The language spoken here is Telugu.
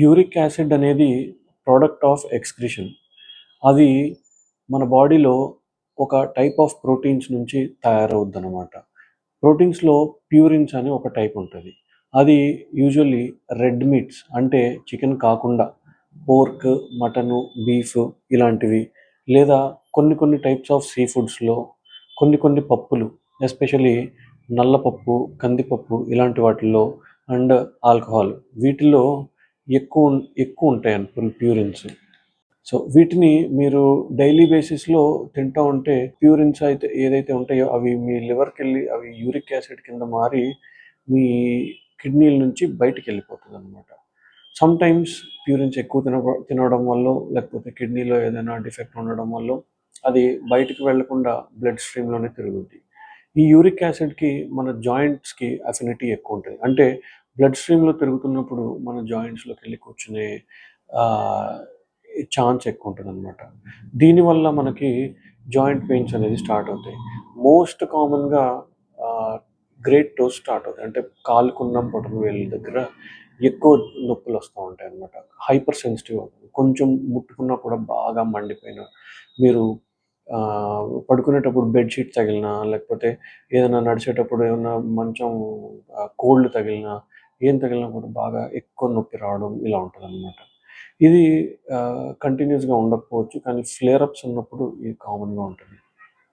యూరిక్ యాసిడ్ అనేది ప్రోడక్ట్ ఆఫ్ ఎక్స్క్రిషన్ అది మన బాడీలో ఒక టైప్ ఆఫ్ ప్రోటీన్స్ నుంచి తయారవుద్ది అనమాట ప్రోటీన్స్లో ప్యూరిన్స్ అని ఒక టైప్ ఉంటుంది. అది యూజువల్లీ రెడ్ మీట్స్ అంటే చికెన్ కాకుండా పోర్క్ మటను బీఫ్ ఇలాంటివి లేదా కొన్ని కొన్ని టైప్స్ ఆఫ్ సీ ఫుడ్స్లో కొన్ని కొన్ని పప్పులు ఎస్పెషలీ నల్లపప్పు కందిపప్పు ఇలాంటి వాటిల్లో అండ్ ఆల్కహాల్ వీటిల్లో ఎక్కువ ఎక్కువ ఉంటాయి ప్యూరిన్స్ సో వీటిని మీరు డైలీ బేసిస్లో తింటూ ఉంటే ప్యూరిన్స్ అయితే ఏదైతే ఉంటాయో అవి మీ లివర్కి వెళ్ళి అవి యూరిక్ యాసిడ్ కింద మారి మీ కిడ్నీల నుంచి బయటికి వెళ్ళిపోతుంది అనమాట సమ్ టైమ్స్ ప్యూరిన్స్ ఎక్కువ తిన తినడం వల్ల లేకపోతే కిడ్నీలో ఏదైనా డిఫెక్ట్ ఉండడం వల్ల అది బయటికి వెళ్ళకుండా బ్లడ్ స్ట్రీమ్లోనే తిరుగుద్ది. ఈ యూరిక్ యాసిడ్కి మన జాయింట్స్కి అఫినిటీ ఎక్కువ ఉంటుంది. అంటే బ్లడ్ స్ట్రీమ్లో తిరుగుతున్నప్పుడు మన జాయింట్స్లోకి వెళ్ళి కూర్చునే ఛాన్స్ ఎక్కువ ఉంటుంది అనమాట దీనివల్ల మనకి జాయింట్ పెయిన్స్ అనేది స్టార్ట్ అవుతాయి. మోస్ట్ కామన్గా గ్రేట్ టోస్ స్టార్ట్ అవుతాయి. అంటే కాలుకున్న పొటన వేళ్ళ దగ్గర ఎక్కువ నొప్పులు వస్తూ ఉంటాయి అనమాట హైపర్ సెన్సిటివ్ అవుతుంది కొంచెం ముట్టుకున్నా కూడా బాగా మండిపోయిన మీరు పడుకునేటప్పుడు బెడ్షీట్ తగిలినా లేకపోతే ఏదైనా నడిచేటప్పుడు ఏమైనా మంచం కోల్డ్ తగిలినా ఏం తగిలినా కూడా బాగా ఎక్కువ నొప్పి రావడం ఇలా ఉంటుంది అనమాట ఇది కంటిన్యూస్గా ఉండకపోవచ్చు కానీ ఫ్లేరప్స్ ఉన్నప్పుడు ఇది కామన్గా ఉంటుంది.